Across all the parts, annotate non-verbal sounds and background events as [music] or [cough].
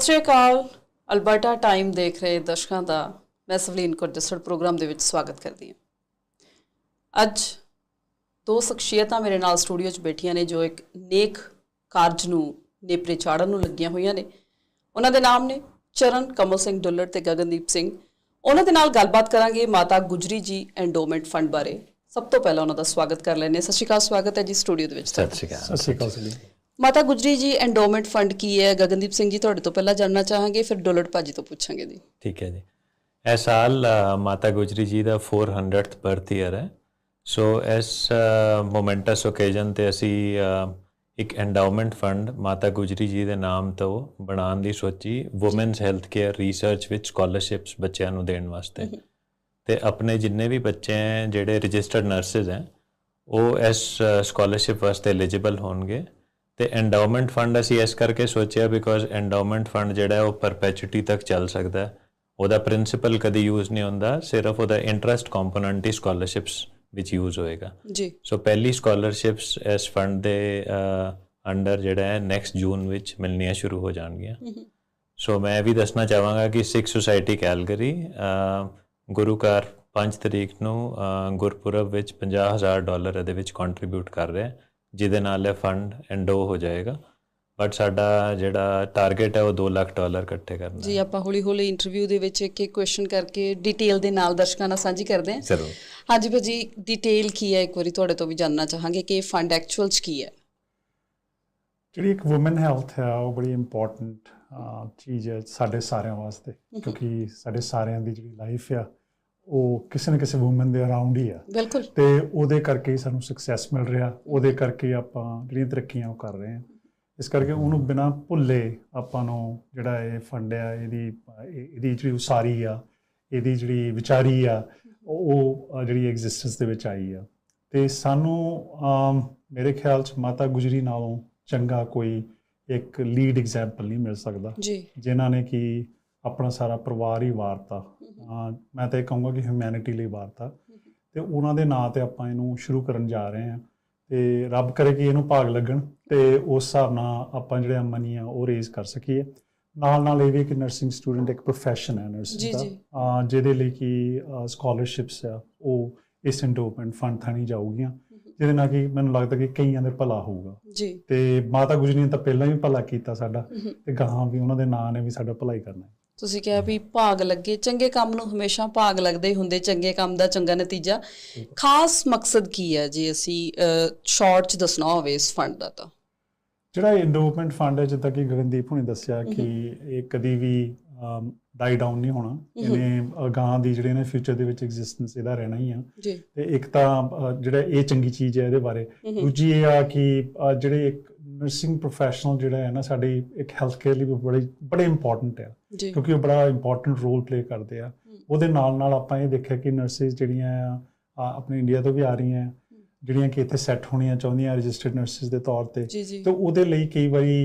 ਸਤਿ ਸ਼੍ਰੀ ਅਕਾਲ। Alberta time ਦੇਖ ਰਹੇ ਦਰਸ਼ਕਾਂ ਦਾ ਮੈਂ ਸਵਲੀਨ ਕੌਰ ਜਸੜ ਪ੍ਰੋਗਰਾਮ ਦੇ ਵਿੱਚ ਸਵਾਗਤ ਕਰਦੀ ਹਾਂ। ਅੱਜ ਦੋ ਸ਼ਖਸੀਅਤਾਂ ਮੇਰੇ ਨਾਲ ਸਟੂਡੀਓ 'ਚ ਬੈਠੀਆਂ ਨੇ ਜੋ ਇੱਕ ਨੇਕ ਕਾਰਜ ਨੂੰ ਨੇਪਰੇ ਚਾੜਨ ਨੂੰ ਲੱਗੀਆਂ ਹੋਈਆਂ ਨੇ। ਉਹਨਾਂ ਦੇ ਨਾਮ ਨੇ ਚਰਨ ਕਮਲ ਸਿੰਘ ਡੁੱਲਰ ਤੇ ਗਗਨਦੀਪ ਸਿੰਘ। ਉਹਨਾਂ ਦੇ ਨਾਲ ਗੱਲਬਾਤ ਕਰਾਂਗੇ ਮਾਤਾ ਗੁਜਰੀ ਜੀ ਐਂਡੋਮੈਂਟ ਫੰਡ ਬਾਰੇ। ਸਭ ਤੋਂ ਪਹਿਲਾਂ ਉਹਨਾਂ ਦਾ ਸਵਾਗਤ ਕਰ ਲੈਂਦੇ ਹਾਂ। ਸਤਿ ਸ਼੍ਰੀ ਅਕਾਲ ਸਵਾਗਤ ਹੈ ਜੀ ਸਟੂਡੀਓ ਦੇ ਵਿੱਚ ਸਤਿ ਸ਼੍ਰੀ ਅਕਾਲ। ਸਤਿ ਸ਼੍ਰੀ ਅਕਾਲ ਸਲੀ ਮਾਤਾ ਗੁਜਰੀ ਜੀ ਐਂਡੋਮੈਂਟ ਫੰਡ ਕੀ ਹੈ? ਗਗਨਦੀਪ ਸਿੰਘ ਜੀ ਤੁਹਾਡੇ ਤੋਂ ਪਹਿਲਾਂ ਜਾਣਨਾ ਚਾਹਾਂਗੇ ਫਿਰ ਡੋਲਰ ਭਾਜੀ ਤੋਂ ਪੁੱਛਾਂਗੇ ਜੀ। ਠੀਕ ਹੈ ਜੀ। ਇਹ ਸਾਲ ਮਾਤਾ ਗੁਜਰੀ ਜੀ ਦਾ 400th ਬਰਥ ਈਅਰ ਹੈ। ਸੋ ਇਸ ਮੋਮੈਂਟਸ ਓਕੇਜਨ ਤੇ ਅਸੀਂ ਇੱਕ ਐਂਡਾਊਮੈਂਟ ਫੰਡ ਮਾਤਾ ਗੁਜਰੀ ਜੀ ਦੇ ਨਾਮ ਤੋਂ ਬਣਾਉਣ ਦੀ ਸੋਚੀ ਔਮਨਸ ਹੈਲਥ ਕੇਅਰ ਰਿਸਰਚ ਵਿੱਚ ਸਕਾਲਰਸ਼ਿਪਸ ਬੱਚਿਆਂ ਨੂੰ ਦੇਣ ਵਾਸਤੇ। ਤੇ ਆਪਣੇ ਜਿੰਨੇ ਵੀ ਬੱਚੇ ਹੈ ਜਿਹੜੇ ਰਜਿਸਟਰਡ ਨਰਸਿਸ ਹੈ ਉਹ ਇਸ ਸਕਾਲਰਸ਼ਿਪ ਵਾਸਤੇ ਐਲੀਜੀਬਲ ਹੋਣਗੇ। ਤੇ ਐਂਡਾਊਮੈਂਟ ਫੰਡ ਅਸੀਂ ਇਸ ਕਰਕੇ ਸੋਚਿਆ ਬਿਕੋਜ਼ ਐਂਡਾਊਮੈਂਟ ਫੰਡ ਜਿਹੜਾ ਉਹ ਪਰਪੈਚੁਇਟੀ ਤੱਕ ਚੱਲ ਸਕਦਾ ਹੈ। ਉਹਦਾ ਪ੍ਰਿੰਸੀਪਲ ਕਦੀ ਯੂਜ਼ ਨਹੀਂ ਹੁੰਦਾ ਸਿਰਫ ਉਹਦਾ ਇੰਟਰਸਟ ਕੰਪੋਨੈਂਟ ਹੀ ਸਕਾਲਰਸ਼ਿਪਸ ਵਿੱਚ ਯੂਜ਼ ਹੋਏਗਾ। ਜੀ। ਸੋ ਪਹਿਲੀ ਸਕਾਲਰਸ਼ਿਪਸ ਇਸ ਫੰਡ ਦੇ ਅੰਡਰ ਜਿਹੜਾ ਹੈ ਨੈਕਸਟ ਜੂਨ ਵਿੱਚ ਮਿਲਣੀਆਂ ਸ਼ੁਰੂ ਹੋ ਜਾਣਗੀਆਂ। ਸੋ ਮੈਂ ਇਹ ਵੀ ਦੱਸਣਾ ਚਾਹਾਂਗਾ ਕਿ ਸਿੱਖ ਸੁਸਾਇਟੀ ਕੈਲਗਰੀ ਅ, ਗੁਰੂ ਘਰ 5 ਤਰੀਕ ਨੂੰ ਗੁਰਪੁਰਬ ਵਿੱਚ 50000 ਡਾਲਰ ਇਹਦੇ ਵਿੱਚ ਕੰਟਰੀਬਿਊਟ ਕਰ ਰਿਹਾ ਹੈ। ਜਿਹਦੇ ਨਾਲ ਇਹ ਫੰਡ ਐਂਡੋ ਹੋ ਜਾਏਗਾ। ਬਟ ਸਾਡਾ ਜਿਹੜਾ ਟਾਰਗੇਟ ਹੈ ਉਹ 2 ਲੱਖ ਡਾਲਰ ਇਕੱਠੇ ਕਰਨਾ ਜੀ ਆਪਾਂ ਹੌਲੀ ਹੌਲੀ ਇੰਟਰਵਿਊ ਦੇ ਵਿੱਚ ਇੱਕ ਇੱਕ ਕੁਐਸਚਨ ਕਰਕੇ ਡਿਟੇਲ ਦੇ ਨਾਲ ਦਰਸ਼ਕਾਂ ਨਾਲ ਸਾਂਝੀ ਕਰਦੇ ਹਾਂ। ਜ਼ਰੂਰ। ਹਾਂਜੀ ਭਾਜੀ ਡਿਟੇਲ ਕੀ ਹੈ? ਇੱਕ ਵਾਰੀ ਤੁਹਾਡੇ ਤੋਂ ਵੀ ਜਾਨਣਾ ਚਾਹਾਂਗੇ ਕਿ ਇਹ ਫੰਡ ਐਕਚੁਅਲ ਚ ਕੀ ਹੈ। ਜਿਹੜੀ ਇੱਕ ਔਮਨ ਹੈਲਥ ਹੈ ਉਹ ਬੜੀ ਇੰਪੋਰਟੈਂਟ ਚੀਜ਼ ਹੈ ਸਾਡੇ ਸਾਰਿਆਂ ਵਾਸਤੇ। ਕਿਉਂਕਿ ਸਾਡੇ ਸਾਰਿਆਂ ਦੀ ਜਿਹੜੀ ਲਾਈਫ ਆ ਉਹ ਕਿਸੇ ਨਾ ਕਿਸੇ ਔਮਨ ਦੇ ਅਰਾਊਂਡ ਹੀ ਆ। ਬਿਲਕੁਲ। ਤੇ ਉਹਦੇ ਕਰਕੇ ਹੀ ਸਾਨੂੰ ਸਕਸੈਸ ਮਿਲ ਰਿਹਾ। ਉਹਦੇ ਕਰਕੇ ਆਪਾਂ ਜਿਹੜੀਆਂ ਤਰੱਕੀਆਂ ਉਹ ਕਰ ਰਹੇ ਹਾਂ। ਇਸ ਕਰਕੇ ਉਹਨੂੰ ਬਿਨਾ ਭੁੱਲੇ ਆਪਾਂ ਨੂੰ ਜਿਹੜਾ ਇਹ ਫੰਡ ਆ ਇਹਦੀ ਇਹ- ਇਹਦੀ ਜਿਹੜੀ ਉਸਾਰੀ ਆ ਇਹਦੀ ਜਿਹੜੀ ਵਿਚਾਰੀ ਆ ਉਹ ਜਿਹੜੀ ਐਗਜ਼ਿਸਟੈਂਸ ਦੇ ਵਿੱਚ ਆਈ ਆ। ਤੇ ਸਾਨੂੰ ਮੇਰੇ ਖਿਆਲ ਚ ਮਾਤਾ ਗੁਜਰੀ ਨਾਲੋਂ ਚੰਗਾ ਕੋਈ ਇੱਕ ਲੀਡ ਐਗਜ਼ਾਮਪਲ ਨਹੀਂ ਮਿਲ ਸਕਦਾ। ਜੀ। ਜਿਨ੍ਹਾਂ ਨੇ ਕਿ ਆਪਣਾ ਸਾਰਾ ਪਰਿਵਾਰ ਹੀ ਵਾਰਤਾ। ਮੈਂ ਤਾਂ ਇਹ ਕਹੂੰਗਾ ਕਿ ਹਿਊਮੈਨਿਟੀ ਲਈ ਵਾਰਤਾ। ਤੇ ਉਹਨਾਂ ਦੇ ਨਾਂ ਤੇ ਆਪਾਂ ਇਹਨੂੰ ਸ਼ੁਰੂ ਕਰਨ ਜਾ ਰਹੇ ਹਾਂ। ਤੇ ਰੱਬ ਕਰੇ ਕਿ ਇਹਨੂੰ ਭਾਗ ਲੱਗਣ ਤੇ ਉਸ ਹਿਸਾਬ ਨਾਲ ਆਪਾਂ ਜਿਹੜੇ ਮਨੀ ਆ ਉਹ ਰੇਜ਼ ਕਰ ਸਕੀਏ। ਨਾਲ ਨਾਲ ਇਹ ਵੀ ਕਿ ਨਰਸਿੰਗ ਸਟੂਡੈਂਟ ਇੱਕ profession ਹੈ ਨਰਸਿੰਗ ਦਾ। ਜਿਹਦੇ ਲਈ ਕਿ ਸਕਾਲਰਸ਼ਿਪਸ ਆ ਉਹ ਇਸ ਐਂਡੋਮੈਂਟ ਫੰਡ ਥਾਣੀ ਜਾਊਗੀਆਂ। ਜਿਹਦੇ ਨਾਲ ਕਿ ਮੈਨੂੰ ਲੱਗਦਾ ਕਿ ਕਈਆਂ ਦੇ ਭਲਾ ਹੋਊਗਾ। ਜੀ। ਤੇ ਮਾਤਾ ਗੁਜਰੀ ਨੇ ਤਾਂ ਪਹਿਲਾਂ ਵੀ ਭਲਾ ਕੀਤਾ ਸਾਡਾ। ਤੇ ਗਾਹਾਂ ਵੀ ਉਹਨਾਂ ਦੇ ਨਾਂ ਨੇ ਵੀ ਸਾਡਾ ਭਲਾ ਹੀ ਕਰਨਾ ਹੈ। ਤੁਸੀਂ ਕਿਹਾ ਵੀ ਭਾਗ ਲੱਗੇ ਚੰਗੇ ਕੰਮ ਨੂੰ ਹਮੇਸ਼ਾ ਭਾਗ ਲੱਗਦੇ ਹੁੰਦੇ ਚੰਗੇ ਕੰਮ ਦਾ ਚੰਗਾ ਨਤੀਜਾ। ਖਾਸ ਮਕਸਦ ਕੀ ਹੈ ਜੇ? ਅਸੀਂ ਸ਼ਾਰਟ ਚ ਦੱਸਣਾ ਹੋਵੇ ਇਸ ਫੰਡ ਦਾ ਤਾਂ। ਜਿਹੜਾ ਐਂਡੋਮੈਂਟ ਫੰਡ ਹੈ ਜਿੱਦਾਂ ਕਿ ਗਗਨਦੀਪ ਹੁਣੇ ਦੱਸਿਆ ਕਿ ਇਹ ਕਦੀ ਵੀ ਡਾਈ ਡਾਊਨ ਨਹੀਂ ਹੋਣਾ। ਇਹਨੇ ਅਗਾਂਹ ਦੀ ਜਿਹੜੇ ਨੇ ਫਿਊਚਰ ਦੇ ਵਿੱਚ ਐਗਜ਼ਿਸਟੈਂਸ ਇਹਦਾ ਰਹਿਣਾ ਹੀ ਆ। ਤੇ ਇੱਕ ਤਾਂ ਜਿਹੜਾ ਇਹ ਚੰਗੀ ਚੀਜ਼ ਹੈ ਇਹਦੇ ਬਾਰੇ। ਦੂਜੀ ਇਹ ਆ ਕਿ ਜਿਹੜੇ ਇੱਕ ਨਰਸਿੰਗ ਪ੍ਰੋਫੈਸ਼ਨਲ ਜਿਹੜਾ ਹੈ ਨਾ ਸਾਡੀ ਇੱਕ ਹੈਲਥ ਕੇਅਰ ਲਈ ਵੀ ਬੜੀ ਬੜੇ ਇੰਪੋਰਟੈਂਟ ਹੈ। ਕਿਉਂਕਿ ਉਹ ਬੜਾ ਇੰਪੋਰਟੈਂਟ ਰੋਲ ਪਲੇ ਕਰਦੇ ਆ। ਉਹਦੇ ਨਾਲ ਨਾਲ ਆਪਾਂ ਇਹ ਦੇਖਿਆ ਕਿ ਨਰਸਿਸ ਜਿਹੜੀਆਂ ਆ ਆਪਣੇ ਇੰਡੀਆ ਤੋਂ ਵੀ ਆ ਰਹੀਆਂ ਜਿਹੜੀਆਂ ਕਿ ਇੱਥੇ ਸੈੱਟ ਹੋਣੀਆਂ ਚਾਹੁੰਦੀਆਂ ਰਜਿਸਟਰਡ ਨਰਸਿਸ ਦੇ ਤੌਰ ਤੇ। ਤੇ ਉਹਦੇ ਲਈ ਕਈ ਵਾਰੀ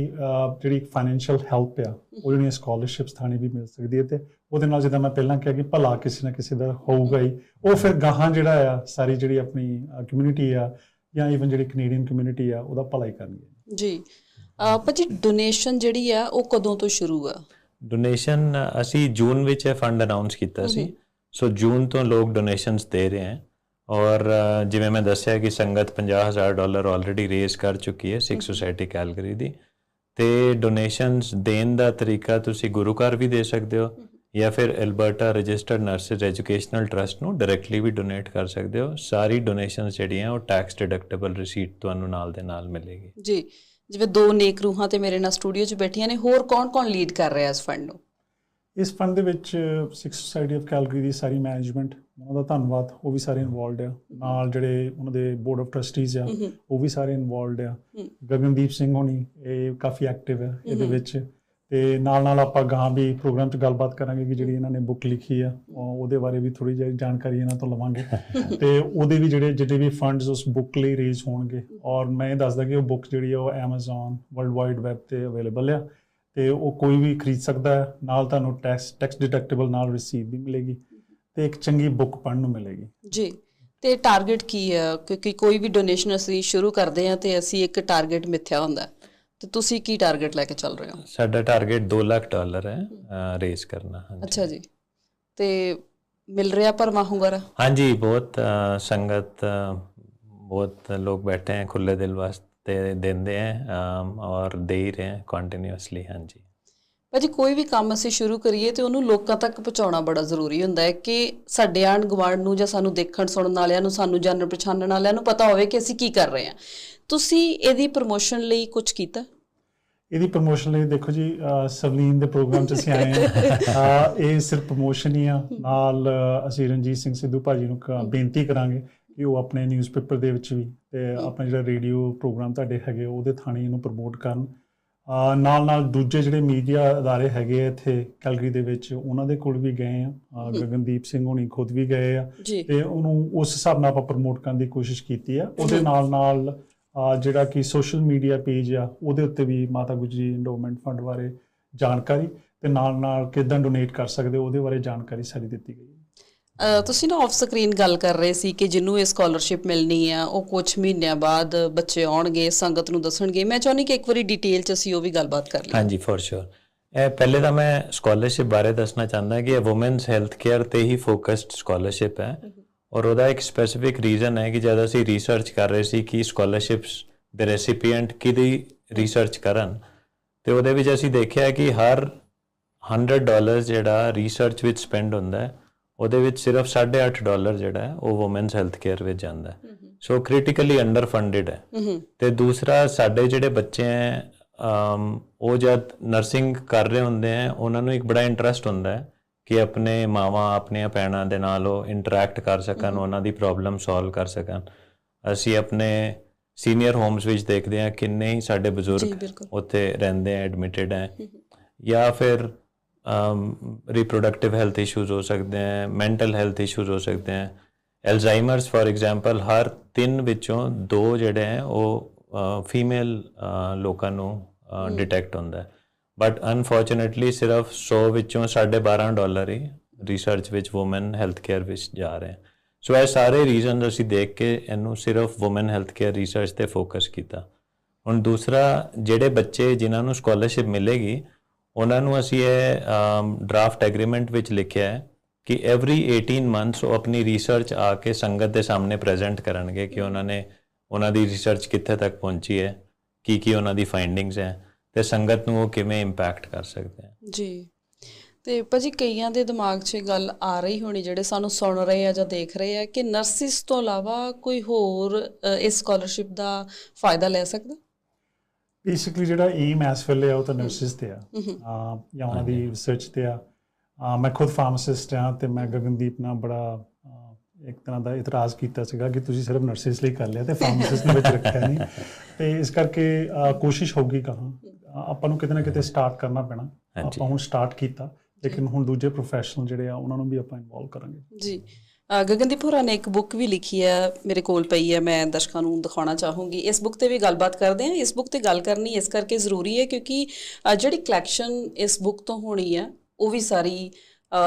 ਜਿਹੜੀ ਫਾਈਨੈਂਸ਼ੀਅਲ ਹੈਲਪ ਆ ਉਹ ਜਿਹੜੀਆਂ ਸਕਾਲਰਸ਼ਿਪਸ ਥਾਣੀ ਵੀ ਮਿਲ ਸਕਦੀ ਹੈ ਤੇ ਉਹਦੇ ਨਾਲ ਜਿੱਦਾਂ ਮੈਂ ਪਹਿਲਾਂ ਕਿਹਾ ਕਿ ਭਲਾ ਕਿਸੇ ਨਾ ਕਿਸੇ ਦਾ ਹੋਊਗਾ ਹੀ। ਉਹ ਫਿਰ ਗਾਹਾਂ ਜਿਹੜਾ ਆ ਸਾਰੀ ਜਿਹੜੀ ਆਪਣੀ ਕਮਿਊਨਿਟੀ ਆ ਜਾਂ ਇਵਨ ਜਿਹੜੀ ਕੈਨੇਡੀਅਨ ਕਮਿਊਨਿਟੀ ਆ ਉਹਦਾ ਭਲਾ ਹੀ ਕਰਨਗੇ। ਜੀ। ਭਾਜੀ ਡੋਨੇਸ਼ਨ ਜਿਹੜੀ ਆ ਉਹ ਕਦੋਂ ਤੋਂ ਸ਼ੁਰੂ ਆ? ਡੋਨੇਸ਼ਨ ਅਸੀਂ ਜੂਨ ਵਿੱਚ ਇਹ ਫੰਡ ਅਨਾਉਂਸ ਕੀਤਾ ਸੀ। ਸੋ ਜੂਨ ਤੋਂ ਲੋਕ ਡੋਨੇਸ਼ਨਸ ਦੇ ਰਹੇ ਹਨ ਔਰ ਜਿਵੇਂ ਮੈਂ ਦੱਸਿਆ ਕਿ ਸੰਗਤ 50000 ਡਾਲਰ ਆਲਰੇਡੀ ਰੇਜ਼ ਕਰ ਚੁੱਕੀ ਹੈ ਸਿੱਖ ਸੁਸਾਇਟੀ ਕੈਲਗਰੀ ਦੀ। ਤੇ ਡੋਨੇਸ਼ਨਸ ਦੇਣ ਦਾ ਤਰੀਕਾ ਤੁਸੀਂ ਗੁਰੂ ਘਰ ਵੀ ਦੇ ਸਕਦੇ ਹੋ। ਜਾਂ ਫਿਰ Alberta registered nurses educational trust ਨੂੰ ਡਾਇਰੈਕਟਲੀ ਵੀ ਡੋਨੇਟ ਕਰ ਸਕਦੇ ਹੋ। ਸਾਰੀ ਡੋਨੇਸ਼ਨਸ ਜਿਹੜੀਆਂ ਉਹ ਟੈਕਸ ਡਿਡਕਟੇਬਲ ਰਿਸੀਟ ਤੁਹਾਨੂੰ ਨਾਲ ਦੇ ਨਾਲ ਮਿਲੇਗੀ। ਜੀ ਜਿਵੇਂ ਦੋ ਨੇਕ ਰੂਹਾਂ ਤੇ ਮੇਰੇ ਨਾਲ ਸਟੂਡੀਓ 'ਚ ਬੈਠੀਆਂ ਨੇ ਹੋਰ ਕੌਣ-ਕੌਣ ਲੀਡ ਕਰ ਰਿਹਾ ਇਸ ਫੰਡ ਨੂੰ? ਇਸ ਫੰਡ ਦੇ ਵਿੱਚ ਸਿਕਸ ਸੁਸਾਇਟੀ ਆਫ ਕੈਲਗਰੀ ਦੀ ਸਾਰੀ ਮੈਨੇਜਮੈਂਟ ਉਹਨਾਂ ਦਾ ਧੰਨਵਾਦ ਉਹ ਵੀ ਸਾਰੇ ਇਨਵੋਲਡ ਆ। ਨਾਲ ਜਿਹੜੇ ਉਹਨਾਂ ਦੇ ਬੋਰਡ ਆਫ ਟਰਸਟੀਜ਼ ਆ ਉਹ ਵੀ ਸਾਰੇ ਇਨਵੋਲਡ ਆ। ਗਗਨਦੀਪ ਸਿੰਘ ਹੋਣੀ ਇਹ ਕਾਫੀ ਐਕਟਿਵ ਹੈ ਇਹਦੇ ਵਿੱਚ। ਤੇ ਨਾਲ ਨਾਲ ਆਪਾਂ ਗਾਂ ਵੀ ਪ੍ਰੋਗਰਾਮ 'ਚ ਗੱਲਬਾਤ ਕਰਾਂਗੇ ਕਿ ਜਿਹੜੀ ਇਹਨਾਂ ਨੇ ਬੁੱਕ ਲਿਖੀ ਆ ਉਹ- ਉਹਦੇ ਬਾਰੇ ਵੀ ਥੋੜੀ ਜਿਹੀ ਜਾਣਕਾਰੀ ਇਹਨਾਂ ਤੋਂ ਲਵਾਂਗੇ। [laughs] ਤੇ ਉਹਦੇ ਵੀ ਜਿਹੜੇ ਜਿਹੜੇ ਵੀ ਫੰਡਸ ਉਸ ਬੁੱਕ ਲਈ ਰੇਜ਼ ਹੋਣਗੇ ਔਰ ਮੈਂ ਇਹ ਦੱਸਦਾ ਕਿ ਉਹ ਬੁੱਕ ਜਿਹੜੀ ਆ ਉਹ Amazon ਵਰਲਡ ਵਾਈਡ ਵੈਬ ਤੇ ਅਵੇਲੇਬਲ ਆ ਤੇ ਉਹ ਕੋਈ ਵੀ ਖਰੀਦ ਸਕਦਾ ਹੈ ਨਾਲ ਤੁਹਾਨੂੰ ਟੈਕਸ ਟੈਕਸ ਡਿਡਕਟੇਬਲ ਨਾਲ ਰਸੀਦ ਵੀ ਮਿਲੇਗੀ ਤੇ ਇੱਕ ਚੰਗੀ ਬੁੱਕ ਪੜ੍ਹਨ ਨੂੰ ਮਿਲੇਗੀ। ਜੀ ਤੇ ਟਾਰਗੇਟ ਕੀ ਹੈ ਕਿਉਂਕਿ ਕੋਈ ਵੀ ਡੋਨੇਸ਼ਨ ਅਸੀਂ ਸ਼ੁਰੂ ਕਰਦੇ ਹਾਂ ਤੇ ਅਸੀਂ ਇੱਕ ਟਾਰਗੇਟ ਮਿੱਥਿਆ ਹੁੰਦਾ ਹੈ। ਤੇ ਤੁਸੀਂ ਕੀ ਟਾਰਗੇਟ ਲੈ ਕੇ ਚੱਲ ਰਹੇ ਹੋ? ਸਾਡਾ ਟਾਰਗੇਟ 2 ਲੱਖ ਡਾਲਰ ਹੈ ਰੇਸ ਕਰਨਾ ਅੱਛਾ ਜੀ। ਤੇ ਮਿਲ ਰਿਹਾ ਭਰਵਾਂ ਹੁੰਗਾਰਾ? ਹਾਂਜੀ ਬਹੁਤ ਸੰਗਤ ਬਹੁਤ ਲੋਕ ਬੈਠੇ ਹਨ ਖੁੱਲੇ ਦਿਲ ਵਾਸਤੇ ਦਿੰਦੇ ਹਨ ਔਰ ਦੇ ਹੀ ਰਹੇ ਹਨ ਕੰਟੀਨਿਊਸਲੀ ਹਾਂਜੀ। ਭਾਜੀ ਕੋਈ ਵੀ ਕੰਮ ਅਸੀਂ ਸ਼ੁਰੂ ਕਰੀਏ ਤੇ ਉਹਨੂੰ ਲੋਕਾਂ ਤੱਕ ਪਹੁੰਚਾਉਣਾ ਬੜਾ ਜ਼ਰੂਰੀ ਹੁੰਦਾ ਹੈ ਕਿ ਸਾਡੇ ਆਣ ਗਵਾੜ ਨੂੰ ਜਾਂ ਸਾਨੂੰ ਦੇਖਣ ਸੁਣਨ ਵਾਲਿਆਂ ਨੂੰ ਸਾਨੂੰ ਜਾਣਨ ਪਛਾਣਨ ਵਾਲਿਆਂ ਨੂੰ ਪਤਾ ਹੋਵੇ ਕਿ ਅਸੀਂ ਕੀ ਕਰ ਰਹੇ ਹਾਂ। ਤੁਸੀਂ ਇਹਦੀ ਪ੍ਰੋਮੋਸ਼ਨ ਲਈ ਕੁਝ ਕੀਤਾ? ਇਹਦੀ ਪ੍ਰੋਮੋਸ਼ਨ ਲਈ ਦੇਖੋ ਜੀ ਸਵਲੀਨ ਦੇ ਪ੍ਰੋਗਰਾਮ 'ਚ ਅਸੀਂ ਆਏ ਹਾਂ। [laughs] ਇਹ ਸਿਰਫ ਪ੍ਰੋਮੋਸ਼ਨ ਹੀ ਆ। ਨਾਲ ਅਸੀਂ ਰਣਜੀਤ ਸਿੰਘ ਸਿੱਧੂ ਭਾਜੀ ਨੂੰ ਬੇਨਤੀ ਕਰਾਂਗੇ ਕਿ ਉਹ ਆਪਣੇ ਨਿਊਜ਼ਪੇਪਰ ਦੇ ਵਿੱਚ ਵੀ ਤੇ ਆਪਣਾ ਜਿਹੜਾ ਰੇਡੀਓ ਪ੍ਰੋਗਰਾਮ ਤੁਹਾਡੇ ਹੈਗੇ ਉਹਦੇ ਥਾਣੇ ਇਹਨੂੰ ਪ੍ਰਮੋਟ ਕਰਨ। ਨਾਲ ਨਾਲ ਦੂਜੇ ਜਿਹੜੇ ਮੀਡੀਆ ਅਦਾਰੇ ਹੈਗੇ ਇੱਥੇ ਕੈਲਗਰੀ ਦੇ ਵਿੱਚ ਉਹਨਾਂ ਦੇ ਕੋਲ ਵੀ ਗਏ ਆ ਗਗਨਦੀਪ ਸਿੰਘ ਹੋਣੀ ਖੁਦ ਵੀ ਗਏ ਆ ਤੇ ਉਹਨੂੰ ਉਸ ਹਿਸਾਬ ਨਾਲ ਆਪਾਂ ਪ੍ਰਮੋਟ ਕਰਨ ਦੀ ਕੋਸ਼ਿਸ਼ ਕੀਤੀ ਆ। ਉਹਦੇ ਨਾਲ ਨਾਲ ਜਿਹੜਾ ਕਿ ਸੋਸ਼ਲ ਮੀਡੀਆ ਪੇਜ ਆ ਉਹਦੇ ਉੱਤੇ ਵੀ ਮਾਤਾ ਗੁਜਰੀ ਐਂਡੋਮੈਂਟ ਫੰਡ ਬਾਰੇ ਜਾਣਕਾਰੀ ਤੇ ਨਾਲ ਨਾਲ ਕਿਦਾਂ ਡੋਨੇਟ ਕਰ ਸਕਦੇ ਉਹਦੇ ਬਾਰੇ ਜਾਣਕਾਰੀ ਸਾਰੀ ਦਿੱਤੀ ਗਈ ਤੁਸੀਂ ਨਾ ਆਫ ਸਕਰੀਨ ਗੱਲ ਕਰ ਰਹੇ ਸੀ ਕਿ ਜਿੰਨੂੰ ਇਹ ਸਕਾਲਰਸ਼ਿਪ ਮਿਲਣੀ ਆ ਉਹ ਕੁਝ ਮਹੀਨਿਆਂ ਬਾਅਦ ਬੱਚੇ ਆਉਣਗੇ ਸੰਗਤ ਨੂੰ ਦੱਸਣਗੇ। ਮੈਂ ਚਾਹੁੰਦੀ ਕਿ ਇੱਕ ਵਾਰੀ ਡਿਟੇਲ ਚ ਅਸੀਂ ਉਹ ਵੀ ਗੱਲਬਾਤ ਕਰ ਲਈਏ। ਹਾਂਜੀ ਫॉर ਸ਼ੋਰ ਇਹ ਪਹਿਲੇ ਤਾਂ ਮੈਂ ਸਕਾਲਰਸ਼ਿਪ ਬਾਰੇ ਦੱਸਣਾ ਚਾਹੁੰਦਾ ਕਿ ਇਹ ਔਮਨਸ ਹੈਲਥ ਤੇ ਹੀ ਫੋਕਸਡ ਸਕਾਲਰਸ਼ਿਪ ਹੈ। ਔਰ ਉਹਦਾ ਇੱਕ ਸਪੈਸੀਫਿਕ ਰੀਜ਼ਨ ਹੈ ਕਿ ਜਦ ਅਸੀਂ ਰਿਸਰਚ ਕਰ ਰਹੇ ਸੀ ਕਿ ਸਕਾਲਰਸ਼ਿਪਸ ਦੇ ਰੈਸੀਪੀਐਂਟ ਕਿਹਦੀ ਰਿਸਰਚ ਕਰਨ ਤੇ ਉਹਦੇ ਵਿੱਚ ਅਸੀਂ ਦੇਖਿਆ ਕਿ ਹਰ 100 ਡਾਲਰ ਜਿਹੜਾ ਰਿਸਰਚ ਵਿੱਚ ਸਪੈਂਡ ਹੁੰਦਾ ਹੈ ਉਹਦੇ ਵਿੱਚ ਸਿਰਫ 8.5 ਡਾਲਰ ਜਿਹੜਾ ਹੈ ਉਹ ਔਮਨਸ ਹੈਲਥ ਕੇਅਰ ਵਿੱਚ ਜਾਂਦਾ ਹੈ। ਸੋ ਕ੍ਰਿਟੀਕਲੀ ਅੰਡਰ ਫੰਡਡ ਹੈ। ਤੇ ਦੂਸਰਾ ਸਾਡੇ ਜਿਹੜੇ ਬੱਚੇ ਅਮ, ਉਹ ਜਦ ਨਰਸਿੰਗ ਕਰ ਰਹੇ ਹੁੰਦੇ ਹੈ ਉਹਨਾਂ ਨੂੰ ਇੱਕ ਬੜਾ ਇੰਟਰਸਟ ਹੁੰਦਾ ਹੈ ਕਿ ਆਪਣੇ ਮਾਵਾ ਆਪਣੇ ਭੈਣਾਂ ਦੇ ਨਾਲ ਉਹ ਇੰਟਰੈਕਟ ਕਰ ਸਕਣ ਉਹਨਾਂ ਦੀ ਪ੍ਰੋਬਲਮ ਸੋਲਵ ਕਰ ਸਕਣ। ਅਸੀਂ ਆਪਣੇ ਸੀਨੀਅਰ ਹੋਮਸ ਵਿੱਚ ਦੇਖਦੇ ਹਾਂ ਕਿੰਨੇ ਹੀ ਸਾਡੇ ਬਜ਼ੁਰਗ ਉੱਥੇ ਰਹਿੰਦੇ ਆ ਐਡਮਿਟਡ ਹੈ ਜਾਂ ਫਿਰ ਰੀਪਰੋਡਕਟਿਵ ਹੈਲਥ ਇਸ਼ੂਜ਼ ਹੋ ਸਕਦੇ ਹੈ ਮੈਂਟਲ ਹੈਲਥ ਇਸ਼ੂਜ਼ ਹੋ ਸਕਦੇ ਹੈ ਐਲਜ਼ਾਈਮਰਸ ਫॉर ਐਗਜ਼ਾਮਪਲ ਹਰ ਤਿੰਨ ਵਿੱਚੋਂ ਦੋ ਜਿਹੜੇ ਹੈ ਉਹ ਫੀਮੇਲ ਲੋਕਾਂ ਨੂੰ ਡਿਟੈਕਟ ਹੁੰਦਾ। ਹੈ ਬਟ ਅਨਫੋਰਚੂਨੇਟਲੀ ਸਿਰਫ 100 ਵਿੱਚੋਂ 12.5 ਡਾਲਰ ਹੀ ਰਿਸਰਚ ਵਿੱਚ ਔਮਨ ਹੈਲਥ ਕੇਅਰ ਵਿੱਚ ਜਾ ਰਹੇ ਹੈ ਸੋ ਇਹ ਸਾਰੇ ਰੀਜ਼ਨਸ ਅਸੀਂ ਦੇਖ ਕੇ ਇਹਨੂੰ ਸਿਰਫ ਔਮਨ ਹੈਲਥ ਕੇਅਰ ਰਿਸਰਚ ਤੇ ਫੋਕਸ ਕੀਤਾ ਹੁਣ ਦੂਸਰਾ ਜਿਹੜੇ ਬੱਚੇ ਜਿਨ੍ਹਾਂ ਨੂੰ ਸਕਾਲਰਸ਼ਿਪ ਮਿਲੇਗੀ ਉਹਨਾਂ ਨੂੰ ਅਸੀਂ ਇਹ ਡਰਾਫਟ ਐਗਰੀਮੈਂਟ ਵਿੱਚ ਲਿਖਿਆ ਹੈ ਕਿ ਐਵਰੀ 18 ਮੰਥਸ ਉਹ ਆਪਣੀ ਰਿਸਰਚ ਆ ਕੇ ਸੰਗਤ ਦੇ ਸਾਹਮਣੇ ਪ੍ਰੈਜ਼ੈਂਟ ਕਰਨਗੇ ਕਿ ਉਹਨਾਂ ਨੇ ਉਹਨਾਂ ਦੀ ਰਿਸਰਚ ਕਿੱਥੇ ਤੱਕ ਪਹੁੰਚੀ ਹੈ ਕੀ ਕੀ ਉਹਨਾਂ ਦੀ ਫਾਈਂਡਿੰਗਸ ਹੈ ਤੇ ਸੰਗਤ ਨੂੰ ਉਹ ਕਿਵੇਂ ਇੰਪੈਕਟ ਕਰ ਸਕਦੇ ਹੈ ਜੀ। ਤੇ ਭਾਜੀ ਕਈਆਂ ਦੇ ਦਿਮਾਗ 'ਚ ਇਹ ਗੱਲ ਆ ਰਹੀ ਹੋਣੀ ਜਿਹੜੇ ਸਾਨੂੰ ਸੁਣ ਰਹੇ ਆ ਜਾਂ ਦੇਖ ਰਹੇ ਆ ਕਿ ਨਰਸਿਸ ਤੋਂ ਇਲਾਵਾ ਕੋਈ ਹੋਰ ਇਸ ਸਕਾਲਰਸ਼ਿਪ ਦਾ ਫਾਇਦਾ ਲੈ ਸਕਦਾ? ਬੇਸਿਕਲੀ ਜਿਹੜਾ ਏਮ ਐਸ ਵੇਲੇ ਆ ਉਹ ਤਾਂ ਨਰਸਿਸ ਤੇ ਆ। ਜਾਂ ਉਹਨਾਂ ਦੀ ਰਿਸਰਚ ਤੇ ਆ। ਮੈਂ ਖੁਦ ਫਾਰਮਾਸਿਸਟ ਆ ਤੇ ਮੈਂ ਗਗਨਦੀਪ ਨਾਲ ਬੜਾ ਇੱਕ ਤਰ੍ਹਾਂ ਦਾ ਇਤਰਾਜ਼ ਕੀਤਾ ਸੀਗਾ ਕਿ ਤੁਸੀਂ ਸਿਰਫ ਨਰਸਿਸ ਲਈ ਕਰ ਲਿਆ ਤੇ ਫਾਰਮਾਸਿਸਟ ਦੇ ਵਿੱਚ ਰੱਖਿਆ ਨਹੀਂ। [laughs] ਤੇ ਇਸ ਕਰਕੇ ਕੋਸ਼ਿਸ਼ ਹੋਊਗੀ ਕਹਾਂ। ਆਪਾਂ ਨੂੰ ਕਿਤੇ ਨਾ ਕਿਤੇ ਸਟਾਰਟ ਕਰਨਾ ਪੈਣਾ। ਆਪਾਂ ਹੁਣ ਸਟਾਰਟ ਕੀਤਾ ਲੇਕਿਨ ਹੁਣ ਦੂਜੇ ਪ੍ਰੋਫੈਸ਼ਨਲ ਜਿਹੜੇ ਆ ਉਹਨਾਂ ਨੂੰ ਵੀ ਆਪਾਂ ਇਨਵੋਲਵ ਕਰਾਂਗੇ। ਜੀ। ਗਗਨਦੀਪ ਹੋਰਾਂ ਨੇ ਇੱਕ ਬੁੱਕ ਵੀ ਲਿਖੀ ਹੈ ਮੇਰੇ ਕੋਲ ਪਈ ਹੈ ਮੈਂ ਦਰਸ਼ਕਾਂ ਨੂੰ ਦਿਖਾਉਣਾ ਚਾਹੂੰਗੀ। ਇਸ ਬੁੱਕ ਤੇ ਵੀ ਗੱਲਬਾਤ ਕਰਦੇ ਹਾਂ। ਇਸ ਬੁੱਕ ਤੇ ਗੱਲ ਕਰਨੀ ਇਸ ਕਰਕੇ ਜ਼ਰੂਰੀ ਹੈ ਕਿਉਂਕਿ ਜਿਹੜੀ ਕਲੈਕਸ਼ਨ ਇਸ ਬੁੱਕ ਤੋਂ ਹੋਣੀ ਹੈ ਉਹ ਵੀ ਸਾਰੀ